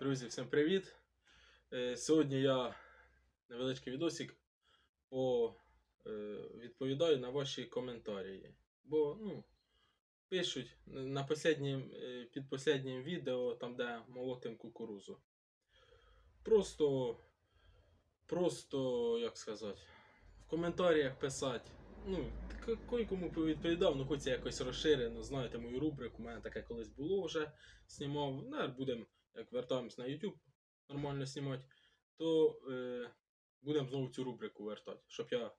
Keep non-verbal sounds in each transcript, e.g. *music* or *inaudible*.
Друзі, всім привіт! Е, Сьогодні я невеличкий відосик по, е, відповідаю на ваші коментарі. Бо ну, пишуть на последнім, е, під последнім відео, там де молотим кукурузу. Просто, просто, як сказати, в коментарях писати. Ну, кому відповідав, ну хоч це якось розширено, знаєте мою рубрику, у мене таке колись було вже, знімав. Ну, будемо як вертаємось на YouTube нормально знімати, то е, будемо знову цю рубрику вертати, щоб я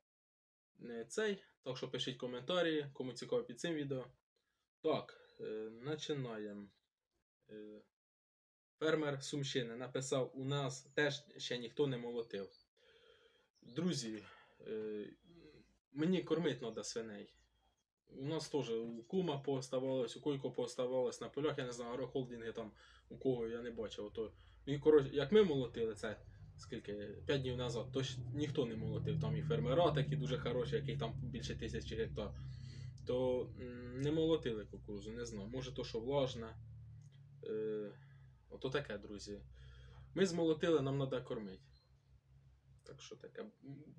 не цей. Так що пишіть коментарі, кому цікаво під цим відео. Так, е, починаємо. Е, фермер Сумщини написав: у нас теж ще ніхто не молотив. Друзі, е, мені кормити треба свиней. У нас теж у кума пооставалось, у койко пооставалось на полях, я не знаю, агрохолдинги там у кого я не бачив. То, і, коротше, як ми молотили це скільки, 5 днів назад, то ж ніхто не молотив. Там і фермера такі дуже хороші, яких там більше тисячі гектар. То не молотили кукурузу, не знаю. Може то, що влажне. Е, ото таке, друзі. Ми змолотили, нам треба кормити. Так що таке.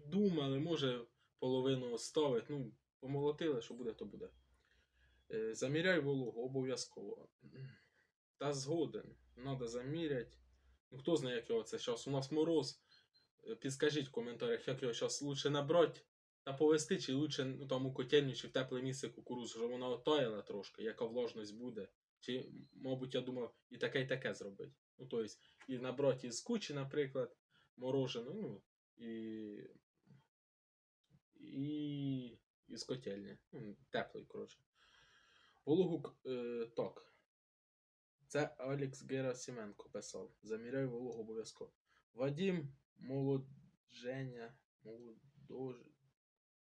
Думали, може половину оставити. Ну, помолотили, що буде, то буде. Е, Заміряй вологу обов'язково. Та згоден. Надо заміряти. Ну хто знає, як його це зараз. У нас мороз. Е, Підскажіть в коментарях, як його зараз лучше набрати та повести, чи лучше ну, там у котельню, чи в тепле місце кукурузу, щоб вона отаяла трошки, яка влажність буде. Чи, мабуть, я думав, і таке, і таке зробити. Ну, тобто, і набрати із кучі, наприклад, морожену, ну, і. І. Із котельні. Ну, теплий, коротше. Вологу е, так. Це Алекс Герасименко писав. Заміряй вологу обов'язково. Вадім молодження. Молодож...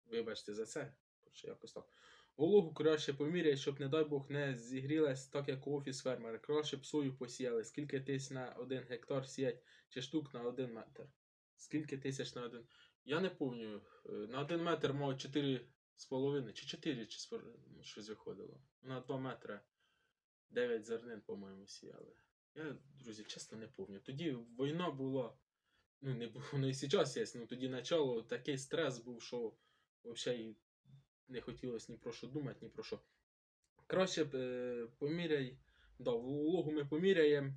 Вибачте за це. Коротше, якось так. Вологу краще поміряй, щоб, не дай Бог, не зігрілась, так як офіс фермера. Краще б сою посіяли. Скільки тисяч на один гектар сіять, чи штук на один метр. Скільки тисяч на один. Я не пам'ятаю. е, На один метр мав 4 з половиною, чи 4, чи з щось виходило. На 2 метри 9 зернин, по-моєму, сіяли. Я, друзі, чесно не пам'ятаю. Тоді війна була. Ну, не було, *laughs* ну і зараз є, ну тоді начало такий стрес був, що взагалі не хотілося ні про що думати, ні про що. Краще е, поміряй. Да, вологу ми поміряємо.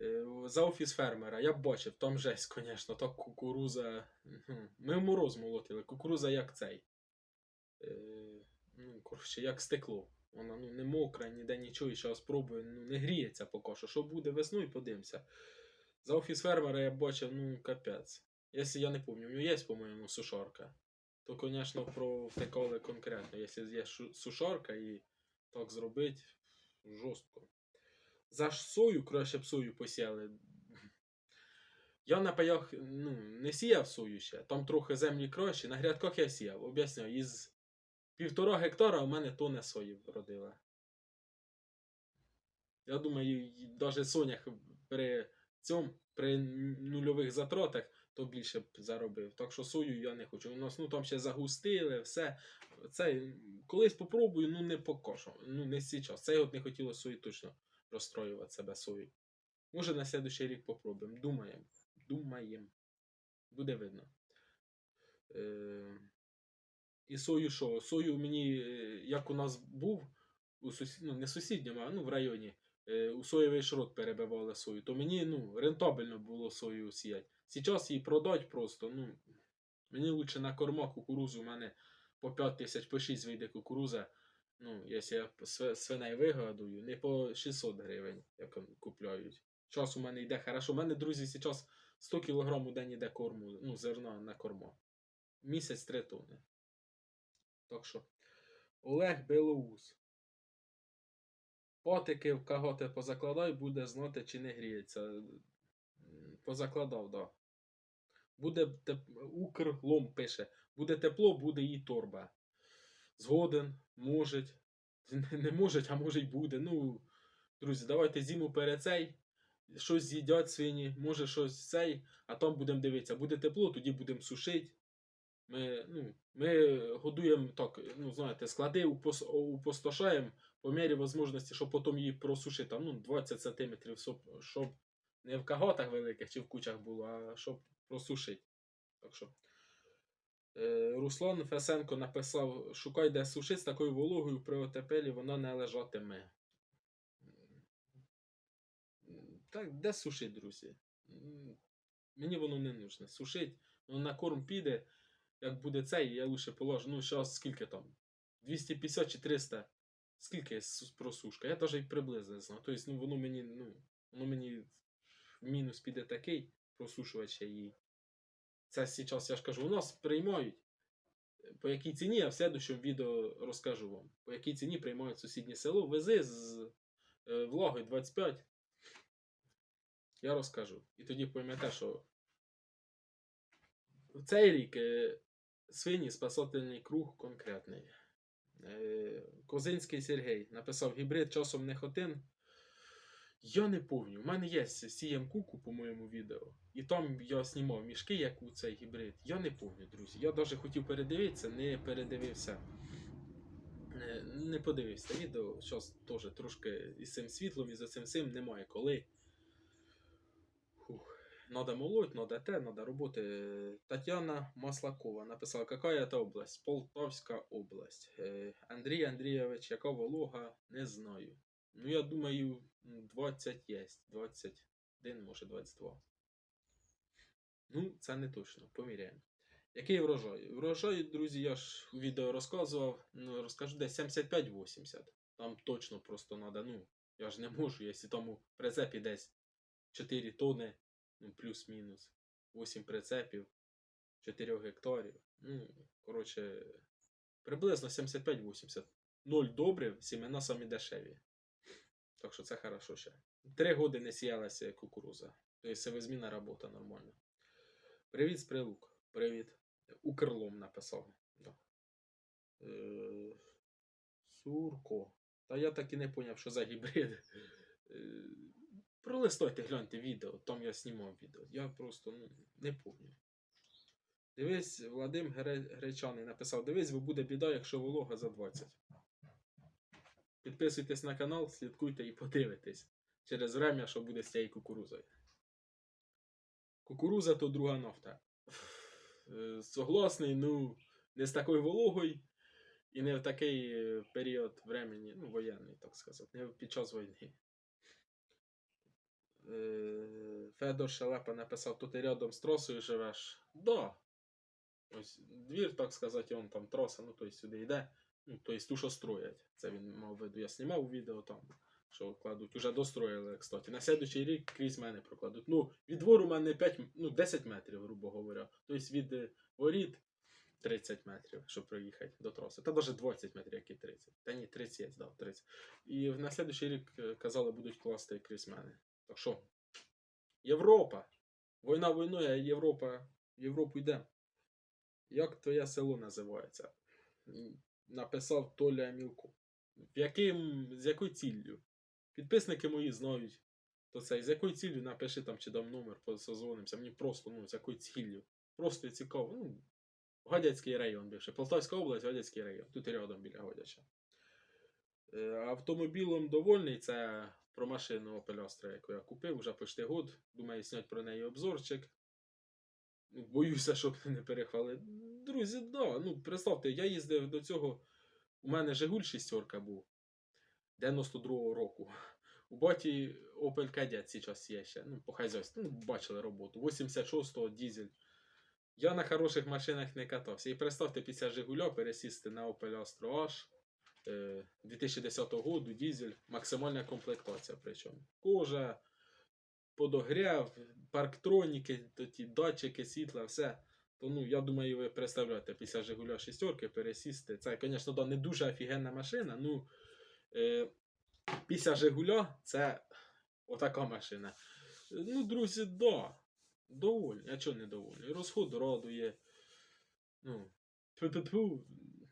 Е, за офіс фермера. Я бачив, там жесть, звісно, так кукуруза. ну, Ми в мороз молотили. Кукуруза як цей. Е, ну, коротше, як стекло. Вона ну, не мокра, ніде нічого, і зараз спробую, ну, не гріється поки що. Що буде весною, подивимося. За офіс фермера я бачив, ну, капець. Якщо я не пам'ятаю, у є, по-моєму, сушарка. То, звісно, провтикали конкретно. Якщо є сушарка і так зробити, жорстко. За сою краще б сою посіяли. Я на паях ну, не сіяв сою ще, там трохи землі краще, на грядках я сіяв. Об'ясню, із півтора гектара у мене тоне сої вродила. Я думаю, навіть сонях при цьому, при нульових затратах, то більше б заробив. Так що сою я не хочу. У нас ну, там ще загустили, все. Це колись попробую, ну не покошу. Ну не зараз. Цей от не хотіло сої точно розстроювати себе сою. Може на следующий рік попробуємо. Думаємо. Думаємо. Буде видно. Е... І сою що? Сою мені, е, як у нас був, у сусід... ну, не сусідньому, а ну, в районі, е, у соєвий шрот перебивали сою, то мені ну, рентабельно було сою сіяти. Зараз її продать просто. ну, Мені лучше на корма кукурузу, у мене по 5 тисяч, по 6 вийде кукуруза. Ну, якщо я св- свиней вигадую, не по 600 гривень, як купляють. Час у мене йде хорошо. У мене, друзі, зараз 100 кг у день йде корму, ну, зерна на корма. Місяць 3 тонни. Так що, Олег Белоус. Потики в каготи позакладай, буде знати, чи не гріється. Позакладав, да. Буде теп... Укрлом пише. Буде тепло, буде і торба. Згоден, можуть. Не можуть, а може й буде. Ну, друзі, давайте зиму перед цей. Щось з'їдять свині, може щось цей, а там будемо дивитися. Буде тепло, тоді будемо сушити. Ми, ну, ми годуємо так, ну, знаєте, склади упос- упустошаємо по мірі можливості, щоб потім її просушити ну, 20 см, щоб, не в каготах великих чи в кучах було, а щоб просушити. Так що. Е, Руслан Фесенко написав: шукай, де сушить з такою вологою при отепелі воно не лежатиме. Так, де сушить, друзі? Мені воно не нужне. Сушить, воно на корм піде, як буде цей, я лише положу. Ну, зараз скільки там? 250 чи 300. Скільки просушка? Я навіть приблизно не знаю. Тобто, ну, воно мені, ну, воно мені в мінус піде такий просушувач її. Це зараз, я ж кажу, у нас приймають. По якій ціні, я в следующому відео розкажу вам. По якій ціні приймають сусіднє село. Вези з е, влагою 25. Я розкажу. І тоді поймете, що в цей рік е, свині спасательний круг конкретний. Е, Козинський Сергій написав гібрид часом не хотин. Я не пам'ятаю. У мене є CM Куку по моєму відео. І там я знімав мішки, як у цей гібрид. Я не пам'ятаю, друзі. Я навіть хотів передивитися, не передивився. Е, Не подивився відео. Зараз теж трошки із цим світлом і за цим всім немає коли. Надо молоть, надо те, надо роботи. Тетяна Маслакова написала, какая это область? Полтавська область. Е, Андрій Андрійович, яка волога, не знаю. Ну, я думаю, 20 є. 21, може 22. Ну, це не точно, поміряємо. Який врожай? Врожай, друзі, я ж у відео розказував. Ну, розкажу десь 75-80. Там точно просто треба, ну, я ж не можу, якщо там у прицепі десь 4 тони, ну, плюс-мінус, 8 прицепів, 4 гектарів. Ну, коротше, приблизно 75-80. 0 добрив, сімена самі дешеві. Так що це хорошо ще. Три роки не сіялася кукуруза. Тобто севозмінна робота нормальна. Привіт з прилук. Привіт. Укрлом написав. Да. Е, Сурко. Та я так і не поняв, що за гібрид. Пролистайте, гляньте відео, там я знімав відео. Я просто ну, не пам'ятаю. Дивись, Владим Гре- Гречаний написав: дивись, бо буде біда, якщо волога за 20. Підписуйтесь на канал, слідкуйте і подивитесь через время, що буде з цією кукурузою. Кукуруза то друга нафта. Е, Согласний, ну, не з такою вологою і не в такий е, період времени, ну, воєнний, так сказати, не під час війни. Е, Федор Шелепа написав, то ти рядом з тросою живеш. Да. Ось двір, так сказати, он там троса, ну той сюди йде. Ну, тобто ту, що строять. Це він мав виду. Я знімав відео там, що кладуть. Уже достроїли, кстати. На слідуючий рік крізь мене прокладуть. Ну, від двору у мене 5, ну, 10 метрів, грубо говоря. Тобто від е, воріт 30 метрів, щоб проїхати до троси. Та навіть 20 метрів, які 30. Та ні, 30 є, да, 30. І на слідуючий рік е, казали, будуть класти крізь мене. Так що? Європа. Війна війною, а Європа. В Європу йде. Як твоє село називається? Написав Толя Мілко. Яким, з якою ціллю? Підписники мої знають. То це, з якою ціллю напиши там чи дам номер, позвонимося. Мені просто, ну, з якою ціллю. Просто цікаво. Ну, Гадяцький район більше. Полтавська область, Гадяцький район. Тут рядом біля Гадяча. Е, Автомобілем довольний це про машину Opel Astra, яку я купив вже почти год. Думаю, зняти про неї обзорчик. Боюся, щоб не перехвалити. Друзі, да. Ну, представте, я їздив до цього. У мене Жигуль шістерка був 92-го року. У баті Opel Kadett зараз є ще. Ну, по хазяйству. Ну, бачили роботу. 86-го дізель. Я на хороших машинах не катався. І представте, після Жигуля пересісти на Opel Astra H 2010 року, дізель, максимальна комплектація причому. Кожа, подогрів, парктроніки, ті датчики, світла, все. То ну, я думаю, ви представляєте, після Жигуля шістерки пересісти. Це, звісно, да, не дуже офігенна машина. Ну, е, після Жигуля це отака машина. Ну, друзі, да. Доволі. А чого не доволі? Розход радує. Ну,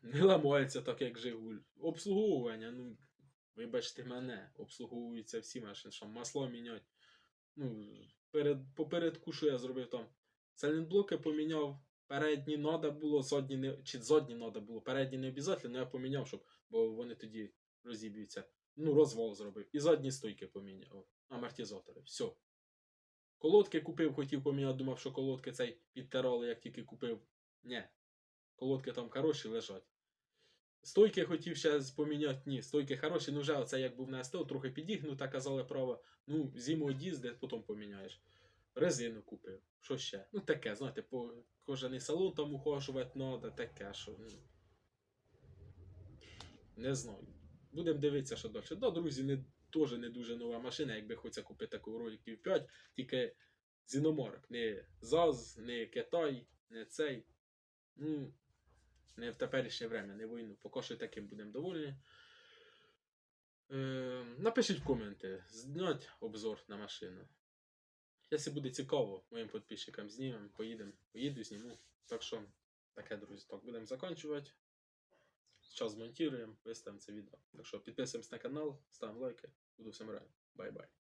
не ламається так, як Жигуль. Обслуговування, ну, вибачте мене, обслуговуються всі машини, що масло міняти. Ну, перед, попередку, що я зробив там? Сайлентблоки поміняв. Передні надо було, задні не. Чи задні надо було, передні не обов'язково, але я поміняв, щоб, бо вони тоді розіб'ються. Ну, розвал зробив. І задні стойки поміняв. Амортизатори. Все. Колодки купив, хотів поміняти, думав, що колодки цей підтирали, як тільки купив. Ні. Колодки там хороші лежать. Стойки хотів ще поміняти, ні, стойки хороші, ну вже оце як був на СТО, трохи підігнута, казали право. Ну, зиму одізди, потім поміняєш. Резину купив. Що ще? Ну таке, знаєте, по кожаний салон там ухожувати треба, таке, що. Ну, не знаю. Будемо дивитися, що далі. Да, друзі, не, теж не дуже нова машина, якби хочеться купити таку роликів 5, тільки з іномарок. Не ЗАЗ, не Китай, не цей. Ну, не в теперішнє время, не війну. Поки що таким будемо довольні. Е, напишіть коменти, знять обзор на машину. Якщо буде цікаво, моїм підписчикам знімемо, поїдемо, поїду, зніму. Так що, таке, друзі, так, будемо закінчувати. Зараз змонтуємо, виставимо це відео. Так що підписуємось на канал, ставимо лайки. Буду всім радий. Бай-бай.